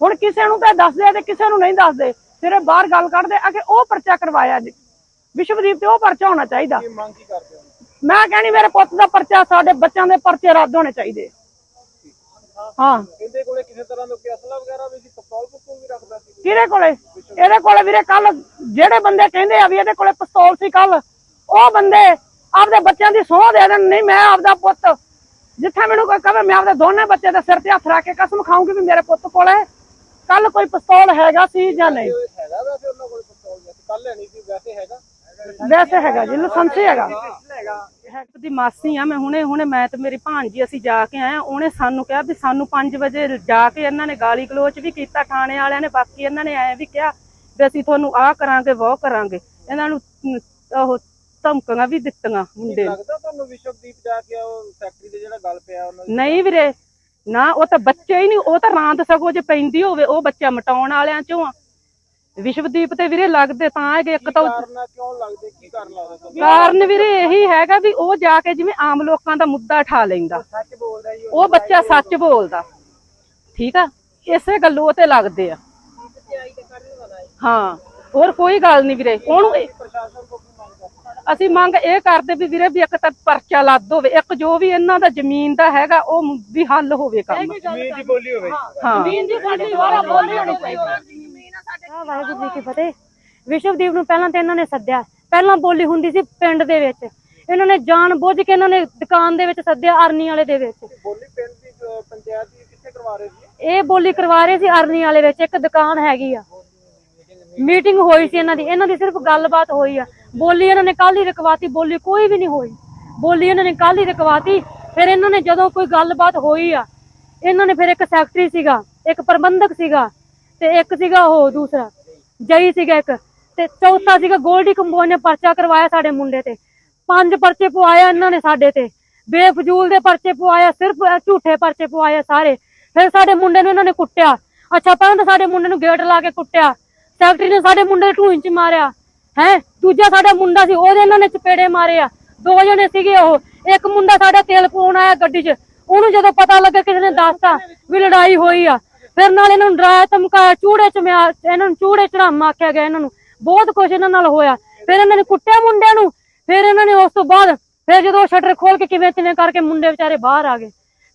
ਹੁਣ ਕਿਸੇ ਨੂੰ ਤਾਂ ਦੱਸਦੇ ਤੇ ਕਿਸੇ ਨੂੰ ਨਹੀਂ ਦੱਸਦੇ। ਫਿਰ ਬਾਹਰ ਗੱਲ ਕੱਢਦੇ ਆ ਕਿ ਉਹ ਪਰਚਾ ਕਰਵਾਇਆ ਜੀ। ਵਿਸ਼ਵਦੀਪ ਤੇ ਉਹ ਪਰਚਾ ਹੋਣਾ ਚਾਹੀਦਾ। ਕੀ ਮੰਗ ਕੀ ਕਰਦੇ ਹੋ? ਮੈਂ ਕਹਿੰਦੀ ਮੇਰੇ ਪੁੱਤ ਦਾ ਪਰਚਾ ਸਾਡੇ ਬੱਚਿਆਂ ਦੇ ਪਰਚੇ ਰੱਦ ਹੋਣੇ ਚਾਹੀਦੇ। ਹਾਂ। ਇਹਦੇ ਕੋਲੇ ਕਿਸੇ ਤਰ੍ਹਾਂ ਦਾ ਕੋਈ ਅਸਲਾ ਵਗੈਰਾ ਵੀ ਸੀ? ਪਿਸਤੌਲ ਪੁਸਤੌਲ ਵੀ ਰੱਖਦਾ ਸੀ? ਕਿਹਦੇ ਕੋਲੇ? ਇਹਦੇ ਕੋਲੇ ਵੀਰੇ ਕੱਲ ਜਿਹੜੇ ਬੰਦੇ ਕਹਿੰਦੇ ਆ ਵੀ ਇਹਦੇ ਕੋਲੇ ਪਿਸਤੌਲ ਸੀ ਕੱਲ ਉਹ ਬੰਦੇ ਆਪਦੇ ਬੱਚਿਆਂ ਦੀ ਸਹੁੰ ਦੇ ਦੇਣ ਨਹੀਂ ਮੈਂ ਆਪਦਾ ਪੁੱਤ। ਜਿੱਥੇ ਮੈਨੂੰ ਕੋਈ ਕਹੇ ਮੈਂ ਆਪਦੇ ਦੋਨੇ ਬੱਚੇ ਦੇ ਸਿਰ ਤੇ ਹੱਥ ਰੱਖ ਕੇ ਕਸਮ ਖਾਊਂਗੀ ਵੀ ਮੇਰੇ ਪੁੱਤ ਕੋਲੇ ਕੱਲ ਕੋਈ ਪਿਸਤੌਲ ਹੈਗਾ ਸੀ ਜਾਂ ਨਹੀਂ? ਹੈਗਾ ਵੈਸੇ ਉਹਨਾਂ ਕੋਲ ਪਿਸਤੌਲ ਵੈਸੇ ਕੱਲ ਲੈਣੀ ਸੀ ਵੈਸੇ ਹੈਗਾ। ਵੈਸੇ ਹੈਗਾ ਜੀ ਲਾਇਸੈਂਸੀ ਹੈਗਾ। ਦੀ ਮਾਸੀ ਆ ਮੈਂ ਹੁਣੇ ਹੁਣੇ ਮੈਂ ਤੇ ਮੇਰੀ ਭਾਣਜੀ ਅਸੀਂ ਜਾ ਕੇ ਆਏ ਉਹਨੇ ਸਾਨੂੰ ਕਿਹਾ ਵੀ ਸਾਨੂੰ 5 ਵਜੇ ਜਾ ਕੇ ਇਹਨਾਂ ਨੇ ਗਾਲੀ ਗਲੋਚ ਵੀ ਕੀਤਾ ਥਾਣੇ ਵਾਲਿਆਂ ਨੇ ਬਾਕੀ ਇਹਨਾਂ ਨੇ ਐ ਵੀ ਕਿਹਾ ਵੀ ਅਸੀਂ ਤੁਹਾਨੂੰ ਆਹ ਕਰਾਂਗੇ ਉਹ ਕਰਾਂਗੇ। ਇਹਨਾਂ ਨੂੰ ਉਹ ਧਮਕੀਆਂ ਵੀ ਦਿੱਤੀਆਂ ਮੁੰਡੇ ਨੂੰ। ਲੱਗਦਾ ਤੁਹਾਨੂੰ ਵਿਸ਼ਵਦੀਪ ਜਾ ਕੇ ਉਹ ਫੈਕਟਰੀ ਦੇ ਜਿਹੜਾ ਗੱਲ ਪਿਆ ਉਹਨਾਂ ਦੀ? ਨਹੀਂ ਵੀਰੇ ਨਾ ਉਹ ਤਾਂ ਬੱਚੇ ਹੀ ਨਹੀਂ ਉਹ ਤਾਂ ਰਾਂਦ ਸਗੋਂ ਜੇ ਪੈਂਦੀ ਹੋਵੇ ਉਹ ਬੱਚਾ ਮਟਾਉਣ ਵਾਲਿਆਂ ਚੋਂ ਆ। ਵਿਸ਼ਵਦੀਪ ਤੇ ਵੀਰੇ ਲੱਗਦੇ ਤਾਂ ਹੈਗੇ ਇੱਕ ਤਾਂ ਉਹ- ਕਾਰਨ ਆ, ਕਿਉਂ ਲੱਗਦੇ ਕੀ ਕਾਰਨ ਲੱਗਦਾ ਤੁਹਾਨੂੰ? ਕਾਰਨ ਵੀਰੇ ਇਹੀ ਹੈਗਾ ਵੀ ਉਹ ਜਾ ਕੇ ਜਿਵੇਂ ਆਮ ਲੋਕਾਂ ਦਾ ਮੁੱਦਾ ਠਾ ਲੈਂਦਾ। ਸੱਚ ਬੋਲਦਾ ਜੀ ਉਹ ਬੱਚਾ ਸੱਚ ਬੋਲਦਾ। ਠੀਕ ਆ? ਇਸੇ ਗੱਲੋਂ ਉਹ ਤੇ ਲੱਗਦੇ ਆ। ਹਾਂ। ਹੋਰ ਕੋਈ ਗੱਲ ਨਹੀਂ ਵੀਰੇ। ਉਹਨੂੰ ਇਹ- ਪ੍ਰਸ਼ਾਸਨ ਤੋਂ ਕੀ ਮੰਗ ਕਰਦੇ ਅਸੀਂ ਮੰਗ ਇਹ ਕਰਦੇ ਵੀ ਵੀਰੇ ਵੀ ਇੱਕ ਤਾਂ ਪਰਚਾ ਲੱਦ ਹੋਵੇ ਇੱਕ ਜੋ ਵੀ ਇਹਨਾਂ ਦਾ ਜ਼ਮੀਨ ਦਾ ਹੈਗਾ ਉਹ ਵੀ ਹੱਲ ਹੋਵੇ ਕੰਮ। ਜ਼ਮੀਨ ਦੀ ਬੋਲੀ ਹੋਵੇ। ਹਾਂ ਸਾਡੀ ਦੁਬਾਰਾ ਬੋਲੀ ਹੋਣੀ ਚਾਹੀਦੀ ਵਾਹਿਗੁਰੂ ਜੀ ਕੀ ਫਤਿਹ। ਵਿਸ਼ਵਦੀਪ ਨੂੰ ਪਹਿਲਾਂ ਤੇ ਇਹਨਾਂ ਨੇ ਸੱਦਿਆ। ਪਹਿਲਾਂ ਬੋਲੀ ਹੁੰਦੀ ਸੀ ਪਿੰਡ ਦੇ ਵਿੱਚ। ਇਹਨਾਂ ਨੇ ਜਾਣ ਬੁੱਝ ਕੇ ਇਹਨਾਂ ਨੇ ਦੁਕਾਨ ਦੇ ਵਿੱਚ ਸੱਦਿਆ ਅਰਨੀ ਵਾਲੇ ਦੇ ਵਿੱਚ। ਬੋਲੀ ਪਿੰਡ ਦੀ ਪੰਚਾਇਤ ਦੀ ਕਿੱਥੇ ਕਰਵਾ ਰਹੇ ਸੀ? ਇਹ ਬੋਲੀ ਕਰਵਾ ਰਹੇ ਸੀ ਅਰਨੀ ਵਾਲੇ ਵਿੱਚ। ਇੱਕ ਦੁਕਾਨ ਹੈਗੀ ਆ। ਮੀਟਿੰਗ ਹੋਈ ਸੀ ਇਹਨਾਂ ਦੀ। ਇਹਨਾਂ ਦੀ ਸਿਰਫ ਗੱਲਬਾਤ ਹੋਈ ਆ। ਬੋਲੀ ਇਹਨਾਂ ਨੇ ਕੱਲ ਹੀ ਰਕਵਾਤੀ, ਬੋਲੀ ਕੋਈ ਵੀ ਨਹੀਂ ਹੋਈ। ਬੋਲੀ ਇਹਨਾਂ ਨੇ ਕੱਲ ਹੀ ਰਕਵਾਤੀ, ਫਿਰ ਇਹਨਾਂ ਨੇ ਜਦੋਂ ਕੋਈ ਗੱਲਬਾਤ ਹੋਈ ਆ, ਇਹਨਾਂ ਨੇ ਫਿਰ ਇੱਕ ਸੈਕਟਰੀ ਸੀਗਾ, ਇੱਕ ਪ੍ਰਬੰਧਕ ਸੀਗਾ ਤੇ ਇੱਕ ਸੀਗਾ ਉਹ ਦੂਸਰਾ, ਜਈ ਸੀਗਾ ਇੱਕ ਤੇ ਚੌਥਾ ਸੀਗਾ ਗੋਲਡੀ ਕੰਬੋਜ ਨੇ ਪਰਚਾ ਕਰਵਾਇਆ ਸਾਡੇ ਮੁੰਡੇ ਤੇ। ਪੰਜ ਪਰਚੇ ਪਵਾਇਆ ਇਹਨਾਂ ਨੇ ਸਾਡੇ ਤੇ। ਬੇਫਜ਼ੂਲ ਦੇ ਪਰਚੇ ਪਵਾਇਆ ਸਿਰਫ ਝੂਠੇ ਪਰਚੇ ਪਵਾਏ ਸਾਰੇ। ਫਿਰ ਸਾਡੇ ਮੁੰਡੇ ਨੂੰ ਇਹਨਾਂ ਨੇ ਕੁੱਟਿਆ। ਅੱਛਾ, ਪਹਿਲਾਂ ਤਾਂ ਸਾਡੇ ਮੁੰਡੇ ਨੂੰ ਗੇਟ ਲਾ ਕੇ ਕੁੱਟਿਆ। ਸੈਕਟਰੀ ਨੇ ਸਾਡੇ ਮੁੰਡੇ ਨੂੰ ਢੂੰਹ ਚ ਮਾਰਿਆ। ਹੈ? ਦੂਜਾ ਸਾਡਾ ਮੁੰਡਾ ਸੀ, ਉਹਦੇ ਇਹਨਾਂ ਨੇ ਚਪੇੜੇ ਮਾਰੇ ਆ। ਦੋ ਜਣੇ ਸੀਗੇ ਉਹ। ਇੱਕ ਮੁੰਡਾ ਸਾਡਾ ਤੇਲ ਪਾਉਣ ਆਇਆ ਗੱਡੀ 'ਚ। ਉਹਨੂੰ ਜਦੋਂ ਪਤਾ ਲੱਗਾ ਕਿਸੇ ਨੇ ਦੱਸਤਾ ਵੀ ਲੜਾਈ ਹੋਈ ਆ, ਫਿਰ ਨਾਲ ਇਹਨਾਂ ਨੂੰ ਡਰਾਇਆ, ਧਮਕਾਇਆ, ਚੂੜੇ ਚ ਮਿਆ ਇਹਨਾਂ ਨੂੰ ਚੂੜੇ ਚੜਾਮਾ ਆਖਿਆ ਗਿਆ ਇਹਨਾਂ ਨੂੰ। ਬਹੁਤ ਕੁਝ ਇਹਨਾਂ ਨਾਲ ਹੋਇਆ। ਫਿਰ ਇਹਨਾਂ ਨੇ ਕੁੱਟਿਆ ਮੁੰਡਿਆਂ ਨੂੰ। ਫਿਰ ਇਹਨਾਂ ਨੇ ਉਸ ਤੋਂ ਬਾਅਦ ਫਿਰ ਜਦੋਂ ਸ਼ਟਰ ਖੋਲ ਕੇ ਕਿਵੇਂ ਕਿਵੇਂ ਕਰਕੇ ਮੁੰਡੇ ਵਿਚਾਰੇ ਬਾਹਰ ਆ ਗਏ।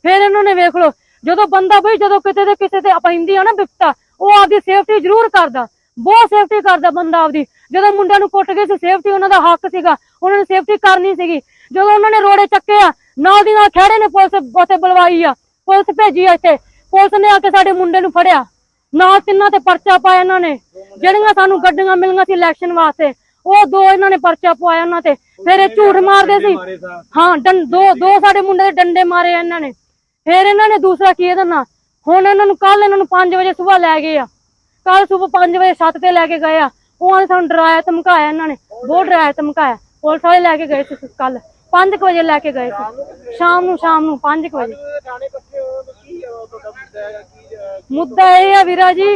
ਫਿਰ ਇਹਨਾਂ ਨੇ ਵੇਖ ਲਓ, ਜਦੋਂ ਬੰਦਾ ਬਈ ਜਦੋਂ ਕਿਤੇ ਤੇ ਕਿਸੇ ਤੇ ਪੈਂਦੀ ਆ ਨਾ ਵਿਪਤਾ, ਉਹ ਆਪਦੀ ਸੇਫਟੀ ਜ਼ਰੂਰ ਕਰਦਾ। ਬਹੁਤ ਸੇਫਟੀ ਕਰਦਾ ਬੰਦਾ ਆਪਦੀ। ਜਦੋਂ ਮੁੰਡਿਆਂ ਨੂੰ ਕੁੱਟ ਗਏ ਸੀ ਸੇਫਟੀ ਉਹਨਾਂ ਦਾ ਹੱਕ ਸੀਗਾ। ਉਹਨਾਂ ਨੇ ਸੇਫਟੀ ਕਰਨੀ ਸੀਗੀ। ਜਦੋਂ ਉਹਨਾਂ ਨੇ ਰੋੜੇ ਚੱਕੇ ਆ, ਨਾਲ ਦੀ ਨਾਲ ਖੜੇ ਨੇ ਪੁਲਿਸ ਉੱਥੇ ਬੁਲਵਾਈ ਆ। ਪੁਲਿਸ ਭੇਜੀ ਆ ਇੱਥੇ। ਪੁਲਿਸ ਨੇ ਆ ਕੇ ਸਾਡੇ ਮੁੰਡੇ ਨੂੰ ਫੜਿਆ। ਨਾਲ ਤਿੰਨਾਂ ਤੇ ਪਰਚਾ ਪਾਇਆ ਇਹਨਾਂ ਨੇ। ਜਿਹੜੀਆਂ ਸਾਨੂੰ ਗੱਡੀਆਂ ਮਿਲੀਆਂ ਸੀ ਇਲੈਕਸ਼ਨ ਵਾਸਤੇ, ਉਹ ਦੋ ਇਹਨਾਂ ਨੇ ਪਰਚਾ ਪਵਾਇਆ ਉਹਨਾਂ ਤੇ। ਫਿਰ ਇਹ ਝੂਠ ਮਾਰਦੇ ਸੀ। ਹਾਂ ਦੋ ਦੋ ਸਾਡੇ ਮੁੰਡੇ ਦੇ ਡੰਡੇ ਮਾਰੇ ਆ ਇਹਨਾਂ ਨੇ। ਫਿਰ ਇਹਨਾਂ ਨੇ ਦੂਸਰਾ ਕੀ ਇਹਦਾ ਨਾਂ? ਹੁਣ ਇਹਨਾਂ ਨੂੰ ਕੱਲ ਇਹਨਾਂ ਨੂੰ 5 ਵਜੇ ਸਵੇਰ ਲੈ ਗਏ ਆ। ਕੱਲ ਸਵੇਰ 5 ਵਜੇ ਛੱਤ ਤੇ ਲੈ ਕੇ ਗਏ ਆ। ਉਹਨਾਂ ਨੇ ਸਾਨੂੰ ਡਰਾਇਆ, ਧਮਕਾਇਆ ਇਹਨਾਂ ਨੇ। ਬਹੁਤ ਡਰਾਇਆ, ਧਮਕਾਇਆ। ਪੁਲਿਸ ਵਾਲੇ ਲੈ ਕੇ ਗਏ ਸੀ ਕੱਲ 5 ਵਜੇ ਲੈ ਕੇ ਗਏ ਸੀ। ਸ਼ਾਮ ਨੂੰ ਸ਼ਾਮ ਨੂੰ 5 ਵਜੇ। ਮੁੱਦਾ ਇਹ ਆ ਵੀਰਾ ਜੀ,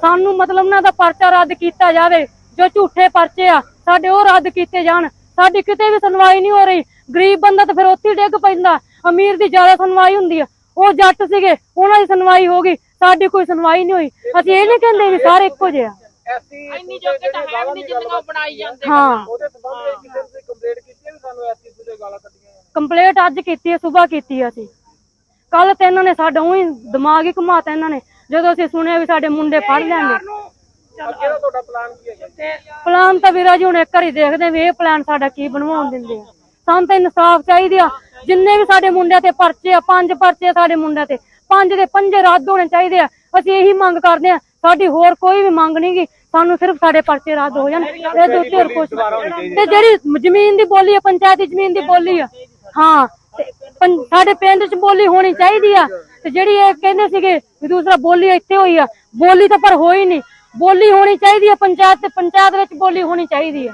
ਸਾਨੂੰ ਮਤਲਬ ਨਾ ਦਾ ਪਰਚਾ ਰੱਦ ਕੀਤਾ ਜਾਵੇ। ਜੋ ਝੂਠੇ ਪਰਚੇ ਆ, ਸਾਡੇ ਉਹ ਰੱਦ ਕੀਤੇ ਜਾਣ। ਸਾਡੀ ਕਿਤੇ ਵੀ ਸੁਣਵਾਈ ਨਹੀਂ ਹੋ ਰਹੀ। ਗਰੀਬ ਬੰਦਾ ਤਾਂ ਫਿਰ ਉੱਥੇ ਡਿੱਗ ਪੈਂਦਾ। ਅਮੀਰ ਦੀ ਜ਼ਿਆਦਾ ਸੁਣਵਾਈ ਹੁੰਦੀ ਆ। ਉਹ ਜੱਟ ਸੀਗੇ, ਉਹਨਾਂ ਦੀ ਸੁਣਵਾਈ ਹੋ ਗਈ। ਸਾਡੀ ਕੋਈ ਸੁਣਵਾਈ ਨਹੀਂ ਹੋਈ। ਅਸੀਂ ਇਹ ਨਹੀਂ ਕਹਿੰਦੇ ਵੀ ਸਾਰੇ ਇੱਕੋ ਜਿਹੇ ਆ। ਐਸੀ ਇੰਨੀ ਜੋਗੇ ਤਾਂ ਹੈ ਨਹੀਂ ਜਿੰਨਾ ਬਣਾਈ ਜਾਂਦੇ ਹਾਂ। ਉਹਦੇ ਸੰਬੰਧ ਵਿੱਚ ਕਿਸੇ ਨੇ ਕੰਪਲੇਂਟ ਕੀਤੀ ਹੈ ਵੀ ਸਾਨੂੰ ਐਸੀ ਦੇ ਗਾਲਾਂ ਕੱਢੀਆਂ ਕੰਪਲੀਟ ਅੱਜ ਕੀਤੀ ਹੈ ਸਵੇਰ ਕੀਤੀ ਹੈ ਅਸੀਂ। ਕੱਲ ਤੇ ਇਹਨਾਂ ਨੇ ਸਾਡਾ ਉਹੀ ਦਿਮਾਗ ਹੀ ਘੁਮਾਤਾ ਇਹਨਾਂ ਨੇ। ਜਦੋਂ ਅਸੀਂ ਸੁਣਿਆ ਵੀ ਸਾਡੇ ਮੁੰਡੇ ਫੜ ਲੈਣਗੇ। ਅੱਗੇ ਦਾ ਤੁਹਾਡਾ ਪਲਾਨ ਕੀ ਜੀ? ਤਾਂ ਵੀਰਾ ਜੀ ਹੁਣ ਇੱਕ ਵਾਰੀ ਦੇਖਦੇ ਵੀ ਇਹ ਪਲਾਨ ਸਾਡਾ ਕੀ ਬਣਵਾਉਣ ਦਿੰਦੇ ਆ। ਸਾਨੂੰ ਤਾਂ ਇਨਸਾਫ ਚਾਹੀਦੀ ਆ। ਜਿੰਨੇ ਵੀ ਸਾਡੇ ਮੁੰਡਿਆਂ ਤੇ ਪਰਚੇ ਆ ਪੰਜ ਪਰਚੇ ਸਾਡੇ ਮੁੰਡਿਆਂ ਤੇ। ਪੰਜ ਦੇ ਪੰਜੇ ਰੱਦ ਹੋਣੇ ਚਾਹੀਦੇ ਆ। ਅਸੀਂ ਇਹੀ ਮੰਗ ਕਰਦੇ ਆ। ਸਾਡੀ ਹੋਰ ਕੋਈ ਵੀ ਮੰਗ ਨਹੀਂਗੀ ਸਾਨੂੰ ਸਿਰਫ ਸਾਡੇ ਪਰਚੇ ਰੱਦ ਹੋ ਜਾਣ। ਇਹ ਦੋ ਹੋਰ ਕੁਛ ਤੇ ਜਿਹੜੀ ਜ਼ਮੀਨ ਦੀ ਬੋਲੀ ਆ ਪੰਚਾਇਤੀ ਜ਼ਮੀਨ ਦੀ ਬੋਲੀ ਆ। ਹਾਂ ਸਾਡੇ ਪਿੰਡ 'ਚ ਬੋਲੀ ਹੋਣੀ ਚਾਹੀਦੀ ਆ। ਤੇ ਜਿਹੜੀ ਇਹ ਕਹਿੰਦੇ ਸੀਗੇ ਵੀ ਦੂਸਰਾ ਬੋਲੀ ਇੱਥੇ ਹੋਈ ਆ। ਬੋਲੀ ਤਾਂ ਪਰ ਹੋਈ ਨਹੀਂ। ਬੋਲੀ ਹੋਣੀ ਚਾਹੀਦੀ ਆ ਪੰਚਾਇਤ ਤੇ ਪੰਚਾਇਤ ਵਿੱਚ ਬੋਲੀ ਹੋਣੀ ਚਾਹੀਦੀ ਆ।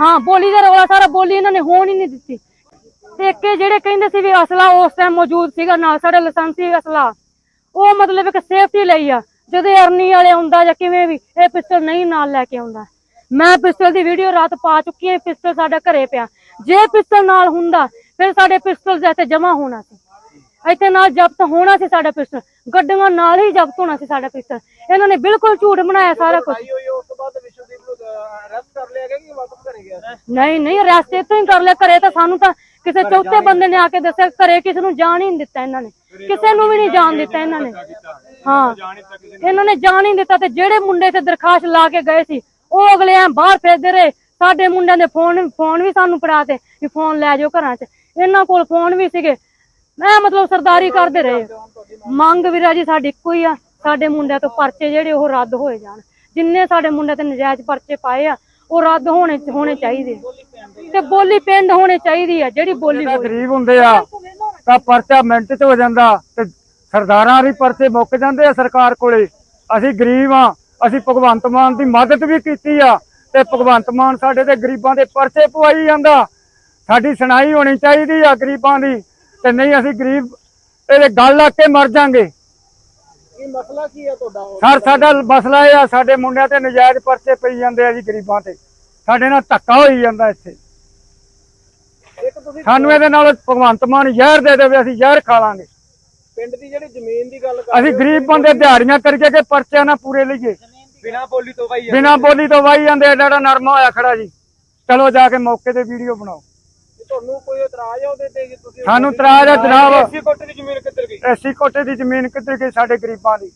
ਹਾਂ ਬੋਲੀ ਦਾ ਰੌਲਾ ਸਾਰਾ ਬੋਲੀ ਇਹਨਾਂ ਨੇ ਹੋਣ ਹੀ ਨਹੀਂ ਦਿੱਤੀ। ਇਹ ਜਿਹੜੇ ਕਹਿੰਦੇ ਸੀ ਵੀ ਅਸਲਾ ਉਸ ਟਾਈਮ ਮੌਜੂਦ ਸੀਗਾ ਨਾਲ ਸਾਡਾ ਲਾਇਸੈਂਸੀ ਅਸਲਾ। ਉਹ ਮਤਲਬ ਇੱਕ ਸੇਫਟੀ ਲਈ ਆ। ਜਦੋਂ ਅਰਨੀ ਵਾਲੇ ਆਉਂਦਾ ਜਾਂ ਕਿਵੇਂ ਵੀ ਇਹ ਪਿਸਟਲ ਨਹੀਂ ਨਾਲ ਲੈ ਕੇ ਆਉਂਦਾ। ਮੈਂ ਪਿਸਟਲ ਦੀ ਵੀਡੀਓ ਰਾਤ ਪਾ ਚੁੱਕੀ ਹਾਂ ਪਿਸਟਲ ਸਾਡਾ ਘਰੇ ਪਿਆ। ਜੇ ਪਿਸਟਲ ਨਾਲ ਹੁੰਦਾ ਫਿਰ ਸਾਡੇ ਪਿਸਟਲ ਇੱਥੇ ਜਮਾ ਹੋਣਾ ਸੀ। ਇੱਥੇ ਨਾਲ ਜ਼ਬਤ ਹੋਣਾ ਸੀ ਸਾਡਾ ਪਿਸਟਲ ਗੱਡੀਆਂ ਨਾਲ ਹੀ ਜ਼ਬਤ ਹੋਣਾ ਸੀ ਸਾਡਾ ਪਿਸਟਲ ਇਹਨਾਂ ਨੇ ਬਿਲਕੁਲ ਝੂਠ ਬਣਾਇਆ ਸਾਰਾ ਕੁਝ ਨਹੀਂ ਨਹੀਂ ਅਰੈਸਟ ਇੱਥੋਂ ਹੀ ਕਰ ਲਿਆ। ਘਰੇ ਤਾਂ ਸਾਨੂੰ ਤਾਂ ਕਿਸੇ ਚੌਥੇ ਬੰਦੇ ਨੇ ਆ ਕੇ ਦੱਸਿਆ ਘਰੇ ਕਿਸੇ ਨੂੰ ਜਾਣ ਹੀ ਨਹੀਂ ਦਿੱਤਾ ਇਹਨਾਂ ਨੇ। ਕਿਸੇ ਨੂੰ ਵੀ ਨਹੀਂ ਜਾਣ ਦਿੱਤਾ ਇਹਨਾਂ ਨੇ। ਹਾਂ। ਇਹਨਾਂ ਨੇ ਜਾਣ ਹੀ ਨਹੀਂ ਦਿੱਤਾ ਤੇ ਜਿਹੜੇ ਮੁੰਡੇ ਤੇ ਦਰਖਾਸਤ ਲਾ ਕੇ ਗਏ ਸੀ ਉਹ ਅਗਲੇ ਆ ਬਾਹਰ ਫਿਰਦੇ ਰਹੇ। ਸਾਡੇ ਮੁੰਡਿਆਂ ਦੇ ਫੋਨ ਫੋਨ ਵੀ ਸਾਨੂੰ ਫੜਾ ਤੇ ਵੀ ਫੋਨ ਲੈ ਜਾਓ ਘਰਾਂ 'ਚ। ਇਹਨਾਂ ਕੋਲ ਫੋਨ ਵੀ ਸੀਗੇ। ਮੈਂ ਮਤਲਬ ਸਰਦਾਰੀ ਕਰਦੇ ਰਹੇ। ਮੰਗ ਵੀਰਾ ਜੀ ਸਾਡੀ ਇੱਕੋ ਹੀ ਆ ਸਾਡੇ ਮੁੰਡਿਆਂ ਤੋਂ ਪਰਚੇ ਜਿਹੜੇ ਉਹ ਰੱਦ ਹੋਏ ਜਾਣ। ਜਿੰਨੇ ਸਾਡੇ ਮੁੰਡਿਆਂ ਤੇ ਨਜਾਇਜ਼ ਪਰਚੇ ਪਾਏ ਆ ਉਹ ਰੱਦ ਹੋਣੇ ਹੋਣੇ ਚਾਹੀਦੇ। ਤੇ ਬੋਲੀ ਪਿੰਡ ਹੋਣੀ ਚਾਹੀਦੀ ਆ ਜਿਹੜੀ ਬੋਲੀ ਜਿਹੜਾ ਗਰੀਬ ਹੁੰਦੇ ਆ ਤਾਂ ਪਰਚਾ ਮਿੰਟ 'ਚ ਹੋ ਜਾਂਦਾ ਤੇ ਸਰਦਾਰਾਂ ਦੇ ਪਰਚੇ ਮੁੱਕ ਜਾਂਦੇ ਆ ਸਰਕਾਰ ਕੋਲੇ। ਅਸੀਂ ਗਰੀਬ ਆ ਅਸੀਂ ਭਗਵੰਤ ਮਾਨ ਦੀ ਮਦਦ ਵੀ ਕੀਤੀ ਆ ਤੇ ਭਗਵੰਤ ਮਾਨ ਸਾਡੇ ਤੇ ਗਰੀਬਾਂ ਦੇ ਪਰਚੇ ਪਵਾਈ ਜਾਂਦਾ। ਸਾਡੀ ਸੁਣਾਈ ਹੋਣੀ ਚਾਹੀਦੀ ਆ ਗਰੀਬਾਂ ਦੀ ਤੇ ਨਹੀਂ ਅਸੀਂ ਗਰੀਬ ਇਹਦੇ ਗੱਲ ਲੱਗ ਕੇ ਮਰ ਜਾਾਂਗੇ। ਮਸਲਾ ਕੀ ਹੈ ਤੁਹਾਡਾ? ਸਰ ਸਾਡਾ ਮਸਲਾ ਇਹ ਆ ਸਾਡੇ ਮੁੰਡਿਆਂ ਤੇ ਨਜਾਇਜ਼ ਪਰਚੇ ਪਈ ਜਾਂਦੇ ਆ ਜੀ ਗਰੀਬਾਂ ਤੇ। ਸਾਡੇ ਨਾਲ ਧੱਕਾ ਹੋਈ ਜਾਂਦਾ ਇੱਥੇ। ਸਾਨੂੰ ਇਹਦੇ ਨਾਲ ਭਗਵੰਤ ਮਾਨ ਜ਼ਹਿਰ ਦੇ ਦੇਵੇ ਅਸੀਂ ਜ਼ਹਿਰ ਖਾ ਲਾਂਗੇ। ਪਿੰਡ ਦੀ ਜਿਹੜੀ ਜ਼ਮੀਨ ਦੀ ਗੱਲ ਕਰ ਅਸੀਂ ਗਰੀਬ ਬੰਦੇ ਦਿਹਾੜੀਆਂ ਕਰਕੇ ਕੇ ਪਰਚਿਆਂ ਨਾ ਪੂਰੇ ਲਈਏ। ਬਿਨਾ ਬੋਲੀ ਤੋਂ ਬਾਈ ਬਿਨਾਂ ਬੋਲੀ ਤੋਂ ਵਾਈ ਜਾਂਦੇ ਐਡਾ ਐਡਾ ਨਰਮਾ ਹੋਇਆ ਖੜਾ ਜੀ। ਚਲੋ ਜਾ ਕੇ ਮੌਕੇ ਤੇ ਵੀਡੀਓ ਬਣਾਓ। ਤੁਹਾਨੂੰ ਕੋਈ ਇਤਰਾਜ਼ ਹੈ ਉਹਦੇ ਤੇ ਤੁਸੀਂ? ਸਾਨੂੰ ਇਤਰਾਜ਼ ਹੈ ਜਨਾਬ ਐਸੀ ਕੋਟੇ ਦੀ ਜ਼ਮੀਨ ਕਿੱਧਰ ਗਈ? ਐਸੀ ਕੋਟੇ ਦੀ ਜ਼ਮੀਨ ਕਿੱਧਰ ਗਈ ਸਾਡੇ ਗਰੀਬਾਂ ਦੀ?